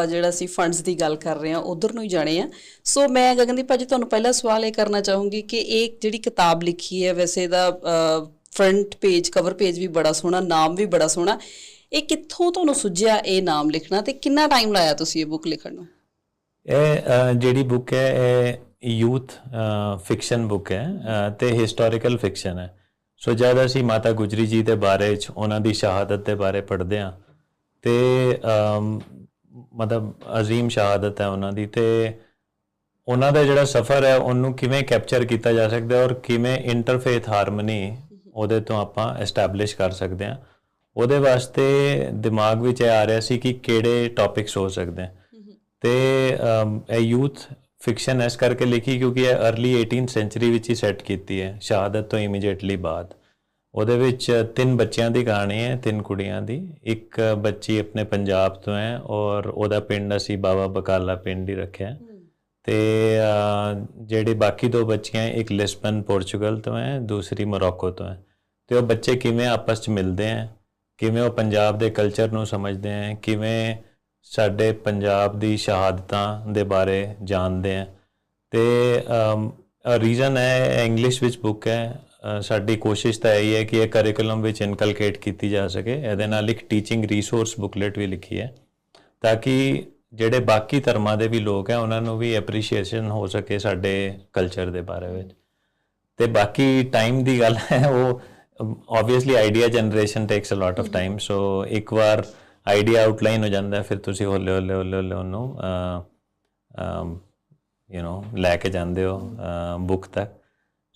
ਜਿਹੜਾ ਅਸੀਂ ਫੰਡਸ ਦੀ ਗੱਲ ਕਰ ਰਹੇ ਹਾਂ, ਉਧਰ ਨੂੰ ਹੀ ਜਾਣੇ ਆ। ਸੋ ਮੈਂ ਗਗਨਦੀਪ ਭਾਜੀ, ਤੁਹਾਨੂੰ ਪਹਿਲਾ ਸਵਾਲ ਇਹ ਕਰਨਾ ਚਾਹੂੰਗੀ ਕਿ ਇਹ ਜਿਹੜੀ ਕਿਤਾਬ ਲਿਖੀ ਹੈ, ਵੈਸੇ ਇਹਦਾ ਫਰੰਟ ਪੇਜ ਕਵਰ ਪੇਜ ਵੀ ਬੜਾ ਸੋਹਣਾ, ਨਾਮ ਵੀ ਬੜਾ ਸੋਹਣਾ। ਇਹ ਕਿੱਥੋਂ ਤੁਹਾਨੂੰ ਸੁਝਿਆ ਇਹ ਨਾਮ ਲਿਖਣਾ ਤੇ ਕਿੰਨਾ ਟਾਈਮ ਲਾਇਆ ਤੁਸੀਂ ਇਹ ਬੁੱਕ ਲਿਖਣ ਨੂੰ? ਇਹ ਜਿਹੜੀ ਬੁੱਕ ਹੈ, ਇਹ ਯੂਥ ਫਿਕਸ਼ਨ ਬੁੱਕ ਹੈ ਤੇ ਹਿਸਟੋਰੀਕਲ ਫਿਕਸ਼ਨ ਹੈ। ਸੋ ਜਦ ਅਸੀਂ ਮਾਤਾ ਗੁਜਰੀ ਜੀ ਦੇ ਬਾਰੇ ਚ, ਉਹਨਾਂ ਦੀ ਸ਼ਹਾਦਤ ਦੇ ਬਾਰੇ ਪੜ੍ਹਦੇ ਹਾਂ, ਤੇ ਮਤਲਬ ਅਜ਼ੀਮ ਸ਼ਹਾਦਤ ਹੈ ਉਹਨਾਂ ਦੀ ਤੇ ਉਹਨਾਂ ਦਾ ਜਿਹੜਾ ਸਫ਼ਰ ਹੈ, ਉਹਨੂੰ ਕਿਵੇਂ ਕੈਪਚਰ ਕੀਤਾ ਜਾ ਸਕਦਾ ਔਰ ਕਿਵੇਂ ਇੰਟਰਫੇਥ ਹਾਰਮਨੀ ਉਹਦੇ ਤੋਂ ਆਪਾਂ ਐਸਟੈਬਲਿਸ਼ ਕਰ ਸਕਦੇ ਹਾਂ। ਉਹਦੇ ਵਾਸਤੇ ਦਿਮਾਗ ਵਿੱਚ ਇਹ ਆ ਰਿਹਾ ਸੀ ਕਿ ਕਿਹੜੇ ਟੌਪਿਕਸ ਹੋ ਸਕਦੇ ਹੈ। ਤੇ ਇਹ ਯੂਥ ਫਿਕਸ਼ਨ ਇਸ ਕਰਕੇ ਲਿਖੀ ਕਿਉਂਕਿ ਇਹ अर्ਲੀ 18th ਸੈਂਚਰੀ ਵਿੱਚ ਹੀ ਸੈੱਟ ਕੀਤੀ ਹੈ, ਸ਼ਹਾਦਤ ਤੋਂ ਇਮੀਡੀਏਟਲੀ ਬਾਅਦ। ਉਹਦੇ ਵਿੱਚ ਤਿੰਨ ਬੱਚਿਆਂ ਦੀ ਕਹਾਣੀ ਹੈ ਤਿੰਨ ਕੁੜੀਆਂ ਦੀ। ਇੱਕ ਬੱਚੀ ਆਪਣੇ ਪੰਜਾਬ ਤੋਂ ਹੈ ਔਰ ਉਹਦਾ ਪਿੰਡ ਅਸੀਂ ਬਾਬਾ ਬਕਾਲਾ ਪਿੰਡ ਹੀ ਰੱਖਿਆ। ਤੇ ਜਿਹੜੇ ਬਾਕੀ ਦੋ ਬੱਚੀਆਂ ਇੱਕ ਲਿਸਬਨ ਪੋਰਚੁਗਲ ਤੋਂ ਹੈ ਦੂਸਰੀ ਮੋਰੋਕੋ ਤੋਂ ਹੈ। ਤੇ ਉਹ ਬੱਚੇ ਕਿਵੇਂ ਆਪਸ 'ਚ ਮਿਲਦੇ ਹੈ ਕਿਵੇਂ ਉਹ ਪੰਜਾਬ ਦੇ ਕਲਚਰ ਨੂੰ ਸਮਝਦੇ ਹੈ ਕਿਵੇਂ ਸਾਡੇ ਪੰਜਾਬ ਦੀ ਸ਼ਹਾਦਤਾਂ ਦੇ ਬਾਰੇ ਜਾਣਦੇ ਹੈ। ਤੇ ਰੀਜ਼ਨ ਹੈ ਇੰਗਲਿਸ਼ ਵਿੱਚ ਬੁੱਕ ਹੈ ਸਾਡੀ ਕੋਸ਼ਿਸ਼ ਤਾਂ ਇਹੀ ਹੈ ਕਿ ਇਹ ਕਰਿਕੂਲਮ ਵਿੱਚ ਇਨਕਲਕੇਟ ਕੀਤੀ ਜਾ ਸਕੇ। ਇਹਦੇ ਨਾਲ ਇੱਕ ਟੀਚਿੰਗ ਰਿਸੋਰਸ ਬੁਕਲੇਟ ਵੀ ਲਿਖੀ ਹੈ, ਤਾਂ ਕਿ ਜਿਹੜੇ ਬਾਕੀ ਧਰਮਾਂ ਦੇ ਵੀ ਲੋਕ ਹੈ, ਉਹਨਾਂ ਨੂੰ ਵੀ ਐਪਰੀਸ਼ੀਏਸ਼ਨ ਹੋ ਸਕੇ ਸਾਡੇ ਕਲਚਰ ਦੇ ਬਾਰੇ ਵਿੱਚ। ਤੇ ਬਾਕੀ ਟਾਈਮ ਦੀ ਗੱਲ ਹੈ, ਉਹ obviously idea generation takes a lot of time so ਇੱਕ ਵਾਰ ਆਈਡੀਆ ਆਊਟਲਾਈਨ ਹੋ ਜਾਂਦਾ, ਫਿਰ ਤੁਸੀਂ ਹੌਲੇ ਹੌਲੇ ਹੌਲੇ ਹੌਲੇ ਉਹਨੂੰ ਯੂ نو ਲੈ ਕੇ ਜਾਂਦੇ ਹੋ ਬੁੱਕ ਤੱਕ।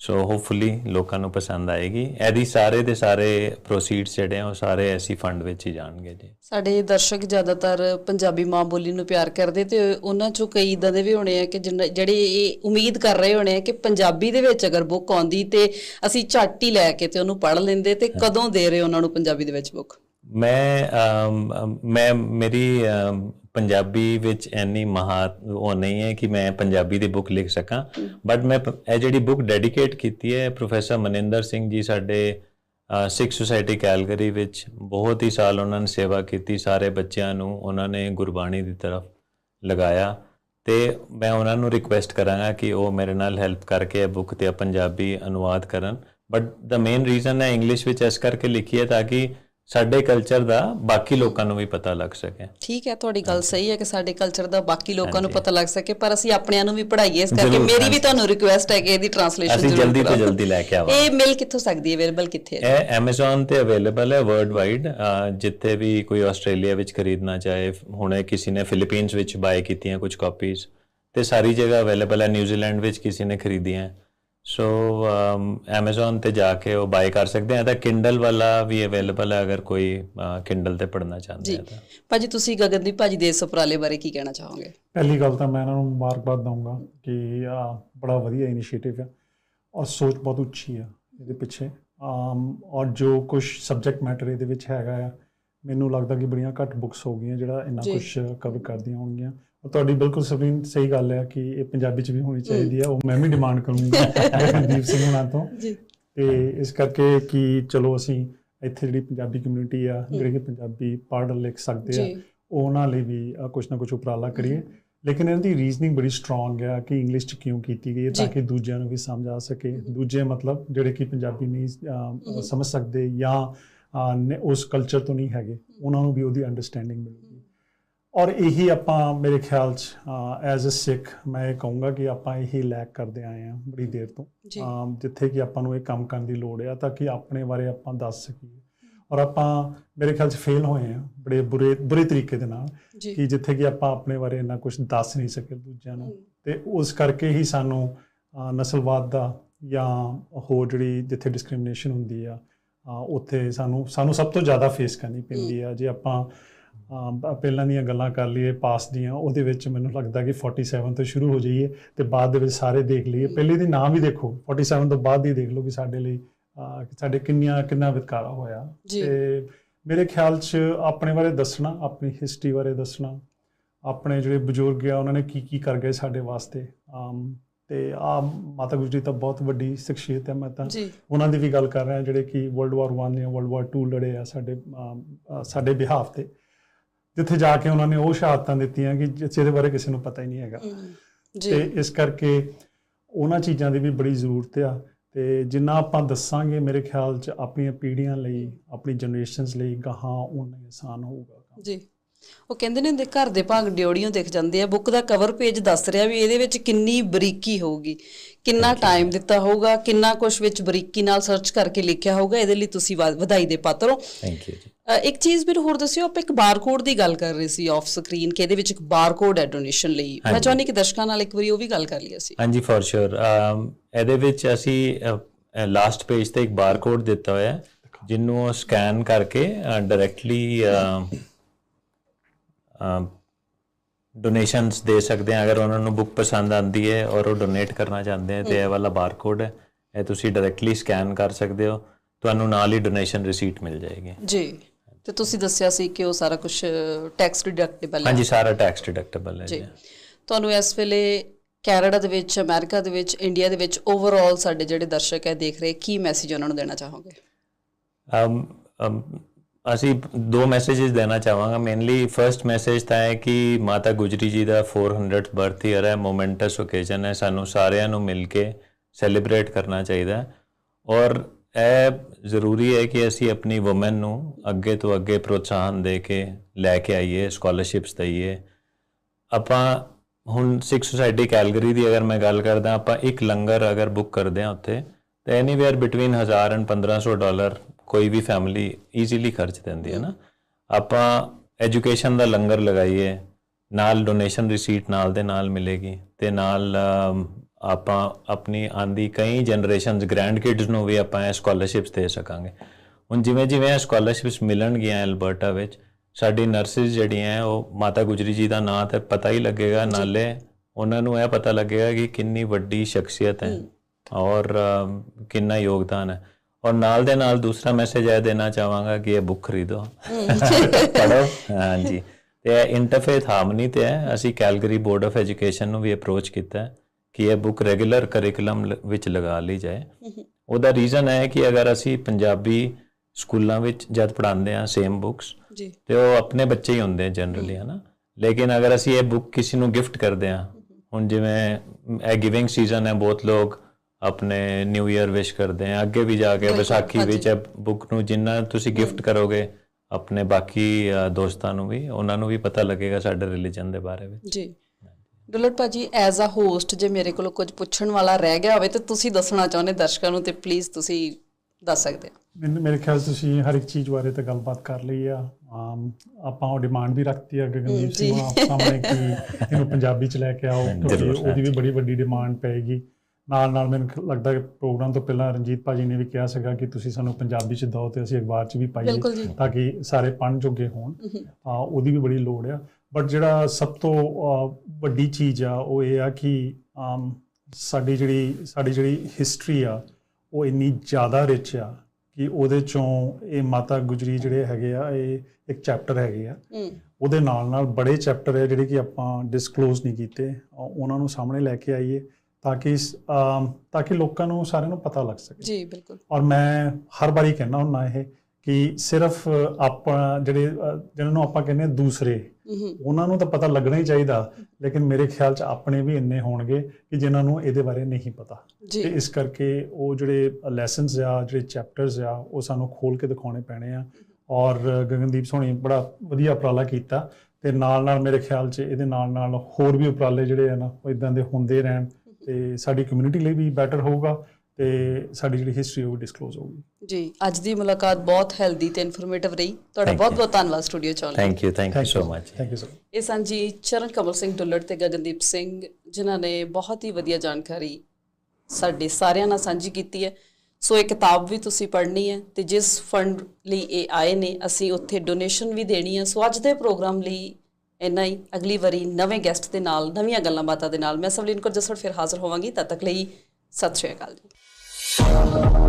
ਸੋ ਹੋਪਫੁਲੀ ਲੋਕਾਂ ਨੂੰ ਪਸੰਦ ਆਏਗੀ। ਇਹਦੀ ਸਾਰੇ ਦੇ ਸਾਰੇ ਪ੍ਰੋਸੀਡਸ ਜਿਹੜੇ ਆ ਉਹ ਸਾਰੇ ਐਸੀ ਫੰਡ ਵਿੱਚ ਹੀ ਜਾਣਗੇ ਜੀ। ਸਾਡੇ ਦਰਸ਼ਕ ਜ਼ਿਆਦਾਤਰ ਪੰਜਾਬੀ ਮਾਂ ਬੋਲੀ ਨੂੰ ਪਿਆਰ ਕਰਦੇ ਤੇ ਉਹਨਾਂ ਚੋਂ ਕਈ ਇਦਾਂ ਦੇ ਵੀ ਹੋਣੇ ਆ ਕਿ ਜਿਹੜੇ ਇਹ ਉਮੀਦ ਕਰ ਰਹੇ ਹੋਣੇ ਆ ਕਿ ਪੰਜਾਬੀ ਦੇ ਵਿੱਚ ਅਗਰ ਬੁੱਕ ਆਉਂਦੀ ਤੇ ਅਸੀਂ ਝੱਟ ਹੀ ਲੈ ਕੇ ਤੇ ਉਹਨੂੰ ਪੜ੍ਹ ਲੈਂਦੇ ਤੇ ਕਦੋਂ ਦੇ ਰਹੇ ਉਹਨਾਂ ਨੂੰ ਪੰਜਾਬੀ ਦੇ ਵਿੱਚ ਬੁੱਕ ਮੈਂ ਮੈਂ ਮੇਰੀ ਪੰਜਾਬੀ ਵਿੱਚ ਇੰਨੀ ਮਹਾਰ ਉਹ ਨਹੀਂ ਹੈ ਕਿ ਮੈਂ ਪੰਜਾਬੀ ਦੀ ਬੁੱਕ ਲਿਖ ਸਕਾਂ। ਬਟ ਮੈਂ ਇਹ ਜਿਹੜੀ ਬੁੱਕ ਡੈਡੀਕੇਟ ਕੀਤੀ ਹੈ ਪ੍ਰੋਫੈਸਰ ਮਨਿੰਦਰ ਸਿੰਘ ਜੀ ਸਾਡੇ ਸਿੱਖ ਸੁਸਾਇਟੀ ਕੈਲਗਰੀ ਵਿੱਚ, ਬਹੁਤ ਹੀ ਸਾਲ ਉਹਨਾਂ ਨੇ ਸੇਵਾ ਕੀਤੀ, ਸਾਰੇ ਬੱਚਿਆਂ ਨੂੰ ਉਹਨਾਂ ਨੇ ਗੁਰਬਾਣੀ ਦੀ ਤਰਫ ਲਗਾਇਆ। ਤੇ ਮੈਂ ਉਹਨਾਂ ਨੂੰ ਰਿਕੁਐਸਟ ਕਰਾਂਗਾ ਕਿ ਉਹ ਮੇਰੇ ਨਾਲ ਹੈਲਪ ਕਰਕੇ ਇਹ ਬੁੱਕ ਤੇ ਪੰਜਾਬੀ ਅਨੁਵਾਦ ਕਰਨ। ਬਟ ਦਾ ਮੇਨ ਰੀਜ਼ਨ ਹੈ ਇੰਗਲਿਸ਼ ਵਿੱਚ ਇਸ ਕਰਕੇ ਲਿਖੀ ਹੈ ਤਾਂ ਕਿ ਸਾਡੇ ਕਲਚਰ ਦਾ ਬਾਕੀ ਲੋਕਾਂ ਨੂੰ ਵੀ ਪਤਾ ਲੱਗ ਸਕੇ। ਠੀਕ ਹੈ ਤੁਹਾਡੀ ਗੱਲ ਸਹੀ ਹੈ ਕਿ ਸਾਡੇ ਕਲਚਰ ਦਾ ਬਾਕੀ ਲੋਕਾਂ ਨੂੰ ਪਤਾ ਲੱਗ ਸਕੇ ਪਰ ਅਸੀਂ ਆਪਣਿਆਂ ਨੂੰ ਵੀ ਪੜ੍ਹਾਈਏ ਇਸ ਕਰਕੇ ਮੇਰੀ ਵੀ। ਤੁਹਾਨੂੰ ਰਿਕੁਐਸਟ ਹੈ ਕਿ ਇਹਦੀ ਟਰਾਂਸਲੇਸ਼ਨ ਅਸੀਂ ਜ਼ਰੂਰ ਜਲਦੀ ਤੋਂ। ਜਲਦੀ ਲੈ ਕੇ ਆਵਾਂਗੇ। ਇਹ ਮਿਲ ਕਿੱਥੋਂ ਸਕਦੀ ਹੈ ਅਵੇਲੇਬਲ ਕਿੱਥੇ ਹੈ? ਇਹ Amazon ਤੇ ਅਵੇਲੇਬਲ ਹੈ ਵਰਲਡ ਵਾਈਡ ਜਿੱਥੇ ਵੀ ਕੋਈ ਆਸਟ੍ਰੇਲੀਆ ਵਿੱਚ ਖਰੀਦਣਾ ਚਾਹੇ ਹੁਣੇ ਕਿਸੇ ਨੇ ਫਿਲੀਪੀਨਸ ਵਿੱਚ ਬਾਏ ਕੀਤੀਆਂ ਕੁਝ ਕਾਪੀਜ਼ ਤੇ ਸਾਰੀ ਜਗ੍ਹਾ ਅਵੇਲੇਬਲ ਹੈ ਨਿਊਜ਼ੀਲੈਂਡ ਵਿੱਚ ਕਿਸੇ ਨੇ ਖਰੀਦੀਆਂ। ਸੋ Amazon ਤੇ ਜਾ ਕੇ ਉਹ ਬਾਏ ਕਰ ਸਕਦੇ ਆ। ਤਾਂ Kindle ਵਾਲਾ ਵੀ ਅਵੇਲੇਬਲ ਹੈ ਅਗਰ ਕੋਈ Kindle ਤੇ ਪੜ੍ਹਨਾ ਚਾਹੁੰਦਾ ਹੈ ਤਾਂ। ਭਾਜੀ ਤੁਸੀਂ ਗਗਨਦੀਪ ਭਾਜੀ ਦੇ ਇਸ ਉਪਰਾਲੇ ਬਾਰੇ ਕੀ ਕਹਿਣਾ ਚਾਹੋਗੇ? ਪਹਿਲੀ ਗੱਲ ਤਾਂ ਮੈਂ ਇਹਨਾਂ ਨੂੰ ਮੁਬਾਰਕਬਾਦ ਦਊਂਗਾ ਕਿ ਆ ਬੜਾ ਵਧੀਆ ਇਨੀਸ਼ੀਏਟਿਵ ਹੈ ਔਰ ਸੋਚ ਬਹੁਤ ਉੱਚੀ ਆ ਇਹਦੇ ਪਿੱਛੇ। ਆਮ ਔਰ ਜੋ ਕੁਝ ਸਬਜੈਕਟ ਮੈਟਰ ਇਹਦੇ ਵਿੱਚ ਹੈਗਾ ਆ ਮੈਨੂੰ ਲੱਗਦਾ ਕਿ ਬੜੀਆਂ ਘੱਟ ਬੁੱਕਸ ਹੋ ਗਈਆਂ ਜਿਹੜਾ ਇੰਨਾ। ਕੁਝ ਕਵਰ ਕਰਦੀਆਂ ਹੋਣਗੀਆਂ। ਤੁਹਾਡੀ ਬਿਲਕੁਲ ਸਭੀਨ ਸਹੀ ਗੱਲ ਹੈ ਕਿ ਇਹ ਪੰਜਾਬੀ ਚ ਵੀ ਹੋਣੀ ਚਾਹੀਦੀ ਹੈ ਉਹ ਮੈਂ ਵੀ ਡਿਮਾਂਡ ਕਰੂੰਗਾ [laughs] ਗਗਨਦੀਪ ਸਿੰਘ ਹੁਣਾਂ ਤੋਂ। ਜੀ। ਤੇ ਇਸ ਕਰਕੇ ਕਿ ਚਲੋ ਅਸੀਂ ਇੱਥੇ ਜਿਹੜੀ ਪੰਜਾਬੀ ਕਮਿਊਨਿਟੀ ਆ ਜਿਹੜੇ ਕਿ ਪੰਜਾਬੀ ਪੜ੍ਹ ਲਿਖ ਸਕਦੇ ਆ ਉਹਨਾਂ ਲਈ ਵੀ ਕੁਛ ਨਾ ਕੁਛ ਉਪਰਾਲਾ ਕਰੀਏ। ਲੇਕਿਨ ਇਹਨਾਂ ਦੀ ਰੀਜ਼ਨਿੰਗ ਬੜੀ ਸਟਰੋਂਗ ਹੈ ਕਿ ਇੰਗਲਿਸ਼ ਚ ਕਿਉਂ ਕੀਤੀ ਗਈ ਹੈ ਤਾਂ। ਕਿ ਦੂਜਿਆਂ ਨੂੰ ਵੀ ਸਮਝ ਆ ਸਕੇ। ਦੂਜੇ ਮਤਲਬ ਜਿਹੜੇ ਕਿ ਪੰਜਾਬੀ ਨਹੀਂ ਸਮਝ ਸਕਦੇ ਜਾਂ ਉਸ ਕਲਚਰ ਤੋਂ ਨਹੀਂ ਹੈਗੇ ਉਹਨਾਂ ਨੂੰ ਵੀ ਉਹਦੀ ਅੰਡਰਸਟੈਂਡਿੰਗ ਮਿਲੇਗੀ। ਔਰ ਇਹੀ ਆਪਾਂ ਮੇਰੇ ਖਿਆਲ ਚ ਐਜ਼ ਅ ਸਿੱਖ ਮੈਂ ਇਹ ਕਹੂੰਗਾ ਕਿ ਆਪਾਂ ਇਹੀ ਲੈਕ ਕਰਦੇ ਆਏ ਹਾਂ ਬੜੀ ਦੇਰ ਤੋਂ। ਜਿੱਥੇ ਕਿ ਆਪਾਂ ਨੂੰ ਇਹ ਕੰਮ ਕਰਨ ਦੀ ਲੋੜ ਹੈ ਤਾਂ ਕਿ ਆਪਣੇ ਬਾਰੇ ਆਪਾਂ ਦੱਸ ਸਕੀਏ। ਔਰ ਆਪਾਂ ਮੇਰੇ ਖਿਆਲ 'ਚ ਫੇਲ ਹੋਏ ਆ ਬੜੇ ਬੁਰੇ ਬੁਰੇ ਤਰੀਕੇ ਦੇ ਨਾਲ ਕਿ ਜਿੱਥੇ ਕਿ ਆਪਾਂ ਆਪਣੇ ਬਾਰੇ ਇੰਨਾ ਕੁਝ ਦੱਸ ਨਹੀਂ ਸਕੇ ਦੂਜਿਆਂ ਨੂੰ। ਤੇ ਉਸ ਕਰਕੇ ਹੀ ਸਾਨੂੰ ਨਸਲਵਾਦ ਦਾ ਜਾਂ ਹੋਰ ਜਿਹੜੀ ਜਿੱਥੇ ਡਿਸਕ੍ਰਿਮੀਨੇਸ਼ਨ ਹੁੰਦੀ ਆ ਉੱਥੇ ਸਾਨੂੰ ਸਾਨੂੰ ਸਭ ਤੋਂ ਜ਼ਿਆਦਾ ਫੇਸ ਕਰਨੀ ਪੈਂਦੀ ਆ। ਜੇ ਆਪਾਂ ਪਹਿਲਾਂ ਦੀਆਂ ਗੱਲਾਂ ਕਰ ਲਈਏ ਪਾਸ ਦੀਆਂ ਉਹਦੇ ਵਿੱਚ ਮੈਨੂੰ ਲੱਗਦਾ ਕਿ 47 ਤੋਂ ਸ਼ੁਰੂ ਹੋ ਜਾਈਏ ਤੇ ਬਾਅਦ ਦੇ ਵਿੱਚ ਸਾਰੇ ਦੇਖ ਲਈਏ। ਪਹਿਲੇ ਦੀ ਨਾਮ ਵੀ ਦੇਖੋ 47 ਤੋਂ ਬਾਅਦ ਦੀ ਦੇਖ ਲਓ ਕਿ ਸਾਡੇ ਲਈ ਸਾਡੇ ਕਿੰਨੀਆਂ ਕਿੰਨਾ ਵਿਤਕਾਰਾ ਹੋਇਆ। ਤੇ ਮੇਰੇ ਖਿਆਲ 'ਚ ਆਪਣੇ ਬਾਰੇ ਦੱਸਣਾ ਆਪਣੀ ਹਿਸਟਰੀ ਬਾਰੇ ਦੱਸਣਾ ਆਪਣੇ ਜਿਹੜੇ ਬਜ਼ੁਰਗ ਆ ਉਹਨਾਂ ਨੇ ਕੀ ਕੀ ਕਰ ਗਏ ਸਾਡੇ ਵਾਸਤੇ। ਆਮ ਤੇ ਆ ਮਾਤਾ ਗੁਜਰੀ ਤਾਂ ਬਹੁਤ ਵੱਡੀ ਸ਼ਖਸੀਅਤ ਹੈ ਮੈਂ ਤਾਂ ਉਹਨਾਂ ਦੀ ਵੀ ਗੱਲ ਕਰ ਰਿਹਾ ਜਿਹੜੇ ਕਿ ਵਰਲਡ ਵਾਰ 1 ਜਾਂ ਵਰਲਡ ਵਾਰ 2 ਲੜੇ ਆ ਸਾਡੇ ਸਾਡੇ ਬਿਹਾਫ ਤੇ। ਜਿੱਥੇ ਜਾ ਕੇ ਉਹਨਾਂ ਨੇ ਉਹ ਸ਼ਹਾਦਤਾਂ ਦਿੱਤੀਆਂ ਕਿ ਜਿ- ਜਿਹਦੇ ਬਾਰੇ ਕਿਸੇ ਨੂੰ ਪਤਾ ਹੀ ਨਹੀਂ ਹੈਗਾ। ਹਮ, ਤੇ ਜੀ ਇਸ ਕਰਕੇ ਉਹਨਾਂ ਚੀਜ਼ਾਂ ਦੀ ਵੀ ਬੜੀ ਜ਼ਰੂਰਤ ਆ ਤੇ ਜਿੰਨਾ ਆਪਾਂ ਦੱਸਾਂਗੇ ਮੇਰੇ ਖਿਆਲ 'ਚ ਆਪਣੀਆਂ ਪੀੜ੍ਹੀਆਂ ਲਈ ਆਪਣੀ ਜਨਰੇਸ਼ਨਸ ਲਈ ਗਾਹਾਂ ਉਹਨਾਂ ਆਸਾਨ ਹੋਊਗਾ। ਜੀ। ਉਹ ਕਹਿੰਦੇ ਨੇ ਹੁੰਦੇ ਘਰ ਦੇ ਭਾਗ ਡਿਓੜੀਆਂ ਦਿਖ ਜਾਂਦੇ ਆ। ਬੁੱਕ ਦਾ ਕਵਰ ਪੇਜ ਦੱਸ ਰਿਹਾ ਵੀ ਇਹਦੇ ਵਿੱਚ ਕਿੰਨੀ ਬਰੀਕੀ ਹੋਊਗੀ। ਕਿੰਨਾ ਟਾਈਮ ਦਿੱਤਾ ਹੋਊਗਾ ਕਿੰਨਾ ਕੁਝ ਵਿੱਚ ਬਰੀਕੀ ਨਾਲ ਸਰਚ ਕਰਕੇ ਲਿਖਿਆ ਹੋਊਗਾ ਇਹਦੇ ਲਈ ਤੁਸੀਂ ਵਾ- ਵਧਾਈ ਦੇ ਪਾਤਰ ਹੋ। ਥੈਂਕ ਯੂ ਇੱਕ ਚੀਜ਼ ਮੈਨੂੰ ਹੋਰ ਦੱਸਿਓ ਆਪਾਂ ਇੱਕ ਬਾਰਕੋਡ ਦੀ ਗੱਲ ਕਰ ਰਹੇ ਸੀ ਆਫ ਸਕਰੀਨ ਕਿ ਇਹਦੇ ਵਿੱਚ ਇੱਕ ਬਾਰਕੋਡ ਹੈ ਡੋਨੇਸ਼ਨ ਲਈ। ਮੈਂ। ਚਾਹੁੰਦੀ ਕਿ ਦਰਸ਼ਕਾਂ ਨਾਲ ਇੱਕ ਵਾਰੀ ਉਹ ਵੀ ਗੱਲ ਕਰ ਲਈਏ ਅਸੀਂ। ਹਾਂਜੀ ਫॉर ਸ਼ੋਰ ਇਹਦੇ ਵਿੱਚ ਅਸੀਂ ਲਾਸਟ ਪੇਜ ਤੇ ਇੱਕ ਬਾਰਕੋਡ ਦਿੱਤਾ ਹੋਇਆ ਹੈ ਉਹ ਸਕੈਨ ਕਰਕੇ ਡਾਇਰੈਕਟਲੀ ਡੋਨੇਸ਼ਨਸ ਦੇ ਸਕਦੇ ਆ ਅਗਰ ਉਹਨਾਂ ਨੂੰ ਬੁੱਕ ਪਸੰਦ ਆਂਦੀ ਹੈ ਔਰ ਉਹ ਡੋਨੇਟ ਕਰਨਾ ਚਾਹੁੰਦੇ ਆ ਤੇ ਇਹ ਵਾਲਾ ਬਾਰਕੋਡ ਹੈ। ਇਹ ਤੁਸੀਂ ਡਾਇਰੈਕਟਲੀ ਸਕੈਨ ਕਰ ਸਕਦੇ ਹੋ। ਤੁਹਾਨੂੰ ਨਾਲ ਹੀ ਡੋਨੇਸ਼ਨ ਰਿਸੀਟ ਮਿਲ ਜਾਏਗੀ। ਜੀ। ਤੇ ਤੁਸੀਂ ਦੱਸਿਆ ਸੀ ਕਿ ਉਹ ਸਾਰਾ ਕੁਝ ਟੈਕਸ ਡਿਡਕਟੇਬਲ ਹੈ। ਹਾਂਜੀ ਸਾਰਾ ਟੈਕਸ ਡਿਡਕਟੇਬਲ ਹੈ ਜੀ। ਤੁਹਾਨੂੰ ਇਸ ਵੇਲੇ ਕੈਨੇਡਾ ਦੇ ਵਿੱਚ ਅਮਰੀਕਾ ਦੇ ਵਿੱਚ ਇੰਡੀਆ ਦੇ ਵਿੱਚ ਓਵਰਆਲ ਸਾਡੇ ਜਿਹੜੇ ਦਰਸ਼ਕ ਹੈ ਦੇਖ ਰਹੇ ਕੀ ਮੈਸੇਜ ਉਹਨਾਂ ਨੂੰ ਦੇਣਾ ਚਾਹੋਗੇ? ਅਮ ਅਸੀਂ ਦੋ ਮੈਸੇजेस ਦੇਣਾ ਚਾਹਾਂਗਾ। ਮੇਨਲੀ ਫਰਸਟ ਮੈਸੇਜ ਤਾਂ ਹੈ ਕਿ ਮਾਤਾ ਗੁਜਰੀ ਜੀ ਦਾ 400th ਬਰਥ ਈਅਰ ਹੈ ਮੋਮੈਂਟਸ ਓਕੇਜ਼ਨ ਹੈ। ਸਾਨੂੰ ਸਾਰਿਆਂ ਨੂੰ ਮਿਲ ਕੇ ਸੈਲੀਬ੍ਰੇਟ ਕਰਨਾ ਚਾਹੀਦਾ ਹੈ। ਔਰ ਇਹ ਜ਼ਰੂਰੀ ਹੈ ਕਿ ਅਸੀਂ ਆਪਣੀ ਔਮਨ ਨੂੰ ਅੱਗੇ ਤੋਂ ਅੱਗੇ ਪ੍ਰੋਤਸਾਹਨ ਦੇ ਕੇ ਲੈ ਕੇ ਆਈਏ ਸਕਾਲਰਸ਼ਿਪਸ ਦਈਏ। ਆਪਾਂ ਹੁਣ ਸਿੱਖ ਸੁਸਾਇਟੀ ਕੈਲਗਰੀ ਦੀ ਅਗਰ ਮੈਂ ਗੱਲ ਕਰਦਾ, ਆਪਾਂ ਇੱਕ ਲੰਗਰ ਅਗਰ ਬੁੱਕ ਕਰਦੇ ਹਾਂ ਉੱਥੇ, ਤਾਂ ਐਨੀਵੇਅਰ ਬਿਟਵੀਨ 1000 ਐਂਡ 1500 ਡਾਲਰ ਕੋਈ ਵੀ ਫੈਮਿਲੀ ਈਜ਼ੀਲੀ ਖਰਚ ਦਿੰਦੀ ਹੈ ਨਾ। ਆਪਾਂ ਐਜੂਕੇਸ਼ਨ ਦਾ ਲੰਗਰ ਲਗਾਈਏ ਨਾਲ ਡੋਨੇਸ਼ਨ ਰਿਸੀਟ ਨਾਲ ਦੇ ਨਾਲ ਮਿਲੇਗੀ ਤੇ ਨਾਲ ਆਪਾਂ ਆਪਣੀ ਆਂਦੀ ਕਈ ਜਨਰੇਸ਼ਨਸ ਗ੍ਰੈਂਡ ਕਿਡਸ ਨੂੰ ਵੀ ਆਪਾਂ ਇਹ ਸਕਾਲਰਸ਼ਿਪਸ ਦੇ ਸਕਾਂਗੇ। ਹੁਣ ਜਿਵੇਂ ਜਿਵੇਂ ਸਕਾਲਰਸ਼ਿਪਸ ਮਿਲਣਗੀਆਂ ਅਲਬਰਟਾ ਵਿੱਚ ਸਾਡੀ ਨਰਸਿਸ ਜਿਹੜੀਆਂ ਉਹ ਮਾਤਾ ਗੁਜਰੀ ਜੀ ਦਾ ਨਾਂ ਤੇ ਪਤਾ ਹੀ ਲੱਗੇਗਾ ਨਾਲੇ ਉਹਨਾਂ ਨੂੰ ਇਹ ਪਤਾ ਲੱਗੇਗਾ ਕਿ ਕਿੰਨੀ ਵੱਡੀ ਸ਼ਖਸੀਅਤ ਹੈ ਔਰ ਕਿੰਨਾ ਯੋਗਦਾਨ ਹੈ। ਔਰ ਨਾਲ ਦੇ ਨਾਲ ਦੂਸਰਾ ਮੈਸੇਜ ਇਹ ਦੇਣਾ ਚਾਹਾਂਗਾ ਕਿ ਇਹ ਬੁੱਕ ਖਰੀਦੋ। ਪੜੋ ਹਾਂਜੀ। ਤੇ ਇਹ ਇੰਟਰਫੇਥ ਹਾਰਮਨੀ ਤੇ ਹੈ। ਅਸੀਂ ਕੈਲਗਰੀ ਬੋਰਡ ਆਫ ਐਜੂਕੇਸ਼ਨ ਨੂੰ ਵੀ ਅਪਰੋਚ ਕੀਤਾ ਹੈ ਕਿ ਇਹ ਬੁੱਕ ਰੈਗੂਲਰ ਕਰਿਕੂਲਮ ਵਿੱਚ ਲਗਾ ਲਈ ਜਾਏ। ਉਹਦਾ ਰੀਜ਼ਨ ਹੈ ਕਿ ਅਗਰ ਅਸੀਂ ਪੰਜਾਬੀ ਸਕੂਲਾਂ ਵਿੱਚ ਜਦ ਪੜ੍ਹਾਉਂਦੇ ਹਾਂ ਸੇਮ ਬੁੱਕਸ ਜੀ। ਤੇ ਉਹ ਆਪਣੇ ਬੱਚੇ ਹੀ ਹੁੰਦੇ ਜਨਰਲੀ ਹਨਾ। ਲੇਕਿਨ ਅਗਰ ਅਸੀਂ ਇਹ ਬੁੱਕ ਕਿਸੇ ਨੂੰ ਗਿਫਟ ਕਰਦੇ ਹਾਂ ਹੁਣ ਜਿਵੇਂ ਇਹ ਗਿਵਿੰਗ ਸੀਜ਼ਨ ਹੈ ਬਹੁਤ ਲੋਕ ਆਪਣੇ ਨਿਊ ਇਅਰ ਵਿਸ਼ ਕਰਦੇ ਆ ਅੱਗੇ ਵੀ ਜਾ ਕੇ ਵਿਸਾਖੀ ਵਿੱਚ। ਬੁੱਕ ਨੂੰ ਜਿੰਨਾ ਤੁਸੀਂ ਗਿਫਟ ਕਰੋਗੇ ਆਪਣੇ ਬਾਕੀ ਦੋਸਤਾਂ ਨੂੰ ਵੀ ਉਹਨਾਂ ਨੂੰ ਵੀ ਪਤਾ ਲੱਗੇਗਾ ਸਾਡੇ ਰਿਲੀਜਨ ਦੇ ਬਾਰੇ ਵਿੱਚ। ਜੀ। ਡੁਲਟ ਭਾਜੀ ਐਜ਼ ਅ ਹੋਸਟ ਜੇ ਮੇਰੇ ਕੋਲ ਕੁਝ ਪੁੱਛਣ ਵਾਲਾ ਰਹਿ ਗਿਆ ਹੋਵੇ ਤੇ ਤੁਸੀਂ ਦੱਸਣਾ ਚਾਹੁੰਦੇ ਦਰਸ਼ਕਾਂ ਨੂੰ ਤੇ ਪਲੀਜ਼ ਤੁਸੀਂ ਦੱਸ ਸਕਦੇ ਹੋ। ਮੈਨੂੰ ਮੇਰੇ ਖਿਆਲ ਤੁਸੀਂ ਹਰ ਇੱਕ ਚੀਜ਼ ਬਾਰੇ ਤਾਂ ਗੱਲਬਾਤ ਕਰ ਲਈ ਆ। ਆਮ, ਆਪਾਂ ਉਹ ਡਿਮਾਂਡ ਵੀ ਰੱਖਤੀ ਆ ਗਗਨਦੀਪ। ਸਿੰਘ ਆਪ ਸਾਹਮਣੇ ਕਿ ਇਹਨੂੰ ਪੰਜਾਬੀ 'ਚ ਲੈ ਕੇ ਆਓ ਕਿਉਂਕਿ ਉਹਦੀ ਵੀ ਬੜੀ ਵੱਡੀ ਡਿਮਾਂਡ ਪਏਗੀ। ਨਾਲ ਨਾਲ ਮੈਨੂੰ ਲੱਗਦਾ ਕਿ ਪ੍ਰੋਗਰਾਮ ਤੋਂ ਪਹਿਲਾਂ ਰਣਜੀਤ ਭਾਜੀ ਨੇ ਵੀ ਕਿਹਾ ਸੀਗਾ ਕਿ ਤੁਸੀਂ ਸਾਨੂੰ ਪੰਜਾਬੀ 'ਚ ਦਿਓ ਤੇ ਅਸੀਂ ਅਖਬਾਰ 'ਚ ਵੀ। ਪਾਈਏ ਤਾਂ ਕਿ ਸਾਰੇ ਪੜ੍ਹਨ ਜੋਗੇ ਹੋਣ। ਤਾਂ ਉਹਦੀ ਵੀ ਬੜੀ ਲੋੜ ਆ। ਬਟ ਜਿਹੜਾ ਸਭ ਤੋਂ ਵੱਡੀ ਚੀਜ਼ ਆ ਉਹ ਇਹ ਆ ਕਿ ਆਮ, ਸਾਡੀ ਜਿਹੜੀ ਸਾਡੀ ਜਿਹੜੀ ਹਿਸਟਰੀ ਆ ਉਹ ਇੰਨੀ ਜ਼ਿਆਦਾ ਰਿਚ ਆ ਕਿ ਉਹਦੇ ਚੋਂ ਇਹ ਮਾਤਾ ਗੁਜਰੀ ਜਿਹੜੇ ਹੈਗੇ ਆ ਇਹ ਇੱਕ ਚੈਪਟਰ ਹੈਗੇ ਆ। ਉਹਦੇ ਨਾਲ ਨਾਲ ਬੜੇ ਚੈਪਟਰ ਹੈ ਜਿਹੜੇ ਕਿ ਆਪਾਂ ਡਿਸਕਲੋਜ਼ ਨਹੀਂ ਕੀਤੇ। ਉਹਨਾਂ ਨੂੰ ਸਾਹਮਣੇ ਲੈ ਕੇ ਆਈਏ। ਤਾਂ ਕਿ ਤਾਂ ਕਿ ਲੋਕਾਂ ਨੂੰ ਸਾਰਿਆਂ ਨੂੰ ਪਤਾ ਲੱਗ ਸਕੇ। ਜੀ ਬਿਲਕੁਲ। ਔਰ ਮੈਂ ਹਰ ਵਾਰੀ ਕਹਿਣਾ ਹੁੰਦਾ ਇਹ ਕਿ ਸਿਰਫ ਆਪਾਂ ਜਿਹੜੇ ਜਿਹਨਾਂ ਨੂੰ ਆਪਾਂ ਕਹਿੰਦੇ ਆ ਦੂਸਰੇ ਉਹਨਾਂ ਨੂੰ ਤਾਂ ਪਤਾ ਲੱਗਣਾ ਹੀ ਚਾਹੀਦਾ ਲੇਕਿਨ ਮੇਰੇ ਖਿਆਲ 'ਚ ਆਪਣੇ ਵੀ ਇੰਨੇ ਹੋਣਗੇ ਕਿ ਜਿਨ੍ਹਾਂ ਨੂੰ ਇਹਦੇ ਬਾਰੇ ਨਹੀਂ ਪਤਾ। ਤੇ ਇਸ ਕਰਕੇ ਉਹ ਜਿਹੜੇ ਲੈਸਨਸ ਆ ਜਿਹੜੇ ਚੈਪਟਰਸ ਆ ਉਹ ਸਾਨੂੰ ਖੋਲ ਕੇ ਦਿਖਾਉਣੇ ਪੈਣੇ ਆ। ਔਰ ਗਗਨਦੀਪ ਸੋਹਣੀ ਬੜਾ ਵਧੀਆ ਉਪਰਾਲਾ ਕੀਤਾ ਤੇ ਨਾਲ ਨਾਲ ਮੇਰੇ ਖਿਆਲ 'ਚ ਇਹਦੇ ਨਾਲ ਨਾਲ ਹੋਰ ਵੀ ਉਪਰਾਲੇ ਜਿਹੜੇ ਆ ਨਾ ਉਹ ਇਦਾਂ ਦੇ ਹੁੰਦੇ ਰਹਿਣ। ਤੇ ਸਾਡੀ ਕਮਿਊਨਿਟੀ ਲਈ ਵੀ ਬੈਟਰ ਹੋਊਗਾ ਤੇ ਸਾਡੀ ਜਿਹੜੀ ਹਿਸਟਰੀ ਉਹ ਡਿਸਕਲੋਜ਼ ਹੋਊਗੀ। ਜੀ ਅੱਜ ਦੀ ਮੁਲਾਕਾਤ ਬਹੁਤ ਹੈਲਦੀ ਤੇ ਇਨਫੋਰਮੇਟਿਵ ਰਹੀ। ਤੁਹਾਡਾ ਬਹੁਤ. ਬਹੁਤ ਧੰਨਵਾਦ ਸਟੂਡੀਓ ਚ ਆਉਣ ਲਈ। Thank you thank you so much thank you sir ਇਹ ਸਨ ਜੀ ਚਰਨ ਕਮਲ ਸਿੰਘ ਡੁੱਲਰ ਤੇ ਗਗਨਦੀਪ ਸਿੰਘ ਜਿਨ੍ਹਾਂ ਨੇ ਬਹੁਤ ਹੀ ਵਧੀਆ ਜਾਣਕਾਰੀ ਸਾਡੇ ਸਾਰਿਆਂ ਨਾਲ ਸਾਂਝੀ ਕੀਤੀ ਹੈ। ਸੋ ਇਹ ਕਿਤਾਬ ਵੀ ਤੁਸੀਂ ਪੜ੍ਹਨੀ ਹੈ ਤੇ ਜਿਸ ਫੰਡ ਲਈ ਇਹ ਆਏ ਨੇ ਅਸੀਂ ਉੱਥੇ ਡੋਨੇਸ਼ਨ ਵੀ ਦੇਣੀ ਹੈ। ਸੋ ਅੱਜ ਦੇ ਪ੍ਰੋਗਰਾਮ ਲਈ ਇੰਨਾ ਹੀ। ਅਗਲੀ ਵਾਰੀ ਨਵੇਂ ਗੈਸਟ ਦੇ ਨਾਲ, ਨਵੀਆਂ ਗੱਲਾਂ ਬਾਤਾਂ ਦੇ ਨਾਲ ਮੈਂ ਸਵਲੀਨ ਕੌਰ ਜਸੜ ਫਿਰ ਹਾਜ਼ਰ ਹੋਵਾਂਗੀ। ਤਦ ਤੱਕ ਲਈ ਸਤਿ ਸ਼੍ਰੀ ਅਕਾਲ ਜੀ।